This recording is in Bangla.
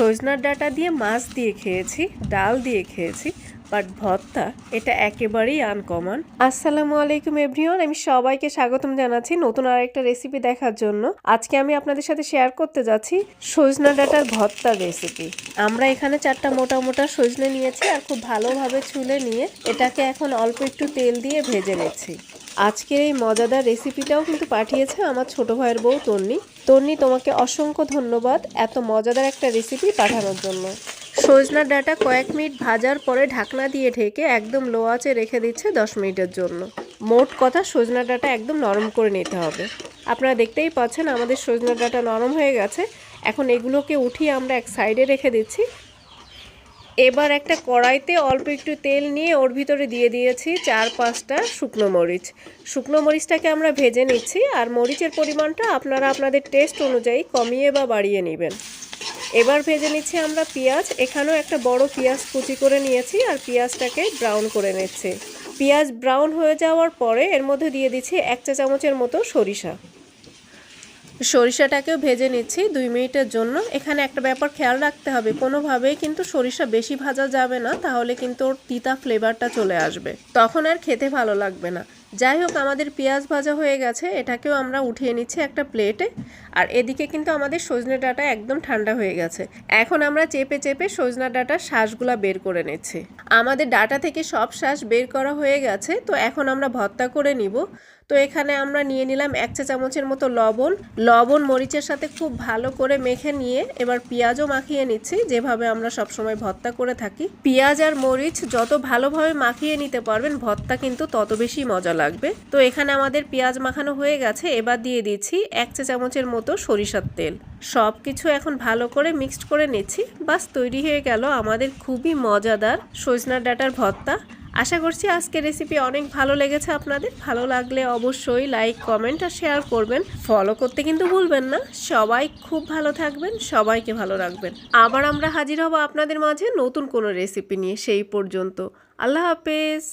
সজনার ডাটা দিয়ে মাছ দিয়ে খেয়েছি, ডাল দিয়ে খেয়েছি বাট ভর্তা, এটা একেবারেই আনকমন আসসালামু আলাইকুম এভরিওয়ান আমি সবাইকে স্বাগতম জানাচ্ছি নতুন আরেকটা রেসিপি দেখার জন্য। আজকে আমি আপনাদের সাথে শেয়ার করতে যাচ্ছি সজনা ডাটার ভর্তার রেসিপি আমরা এখানে চারটা মোটা মোটা সজনে নিয়েছি আর খুব ভালোভাবে ছুলে নিয়ে এটাকে এখন অল্প একটু তেল দিয়ে ভেজে নিচ্ছি। আজকের এই মজাদার রেসিপিটাও কিন্তু পাঠিয়েছে আমার ছোট ভাইয়ের বউ তন্নি। তন্নি, তোমাকে অসংখ্য ধন্যবাদ এত মজাদার একটা রেসিপি পাঠানোর জন্য। সজনার ডাটা কয়েক মিনিট ভাজার পরে ঢাকনা দিয়ে ঢেকে একদম লো আঁচে রেখে দিচ্ছে দশ মিনিটের জন্য। মোট কথা সজনা ডাটা একদম নরম করে নিতে হবে। আপনারা দেখতেই পাচ্ছেন আমাদের সজনা ডাটা নরম হয়ে গেছে। এখন এগুলোকে উঠিয়ে আমরা এক সাইডে রেখে দিচ্ছি। এবার একটা কড়াইতে অল্প একটু তেল নিয়ে ওর ভিতরে দিয়ে দিয়েছি চার পাঁচটা শুকনো মরিচ। শুকনো মরিচটাকে আমরা ভেজে নিচ্ছি আর মরিচের পরিমাণটা আপনারা আপনাদের টেস্ট অনুযায়ী কমিয়ে বা বাড়িয়ে নেবেন। এবার ভেজে নিচ্ছি আমরা পেঁয়াজ। এখানেও একটা বড় পেঁয়াজ কুচি করে নিয়েছি আর পেঁয়াজটাকে ব্রাউন করে নিচ্ছি। পেঁয়াজ ব্রাউন হয়ে যাওয়ার পরে এর মধ্যে দিয়ে দিচ্ছি এক চা চামচের মতো সরিষা। সরিষাটাকেও ভেজে নিচ্ছি দুই মিনিটের জন্য। এখানে একটা ব্যাপার খেয়াল রাখতে হবে, কোনোভাবেই কিন্তু সরিষা বেশি ভাজা যাবে না, তাহলে কিন্তু ওর তিতা ফ্লেভারটা চলে আসবে। তখন আর খেতে ভালো লাগবে না। যাই হোক, আমাদের পেঁয়াজ ভাজা হয়ে গেছে। এটাকেও আমরা উঠিয়ে নিচ্ছি একটা প্লেটে। আর এদিকে কিন্তু আমাদের সজনে ডাটা একদম ঠান্ডা হয়ে গেছে। এখন আমরা চেপে চেপে সজনা ডাটার শ্বাসগুলা বের করে নিচ্ছি। আমাদের ডাটা থেকে সব শ্বাস বের করা হয়ে গেছে, তো এখন আমরা ভর্তা করে নিব। তো এখানে আমরা নিয়ে নিলাম এক চা চামচের মতো লবণ। লবণ, মরিচের সাথে খুব ভালো করে মেখে নিয়ে এবার পেঁয়াজও মাখিয়ে নিচ্ছি, যেভাবে আমরা সবসময় ভর্তা করে থাকি। পেঁয়াজ আর মরিচ যত ভালোভাবে মাখিয়ে নিতে পারবেন, ভর্তা কিন্তু তত বেশি মজা লাগবে। তো এখানে আমাদের পেঁয়াজ মাখানো হয়ে গেছে। এবার দিয়ে দিচ্ছি এক চা চামচের মতো সরিষার তেল। সব কিছু এখন ভালো করে মিক্সড করে নিচ্ছি। বাস তৈরি হয়ে গেল আমাদের খুবই মজাদার সজনার ডাটার ভর্তা। আশা করছি আজকের রেসিপি অনেক ভালো লেগেছে আপনাদের। ভালো লাগলে অবশ্যই লাইক কমেন্ট আর শেয়ার করবেন। ফলো করতে কিন্তু ভুলবেন না। সবাই খুব ভালো থাকবেন, সবাইকে ভালো রাখবেন। আবার আমরা হাজির হব আপনাদের মাঝে নতুন কোনো রেসিপি নিয়ে। সেই পর্যন্ত। আল্লাহ হাফেজ।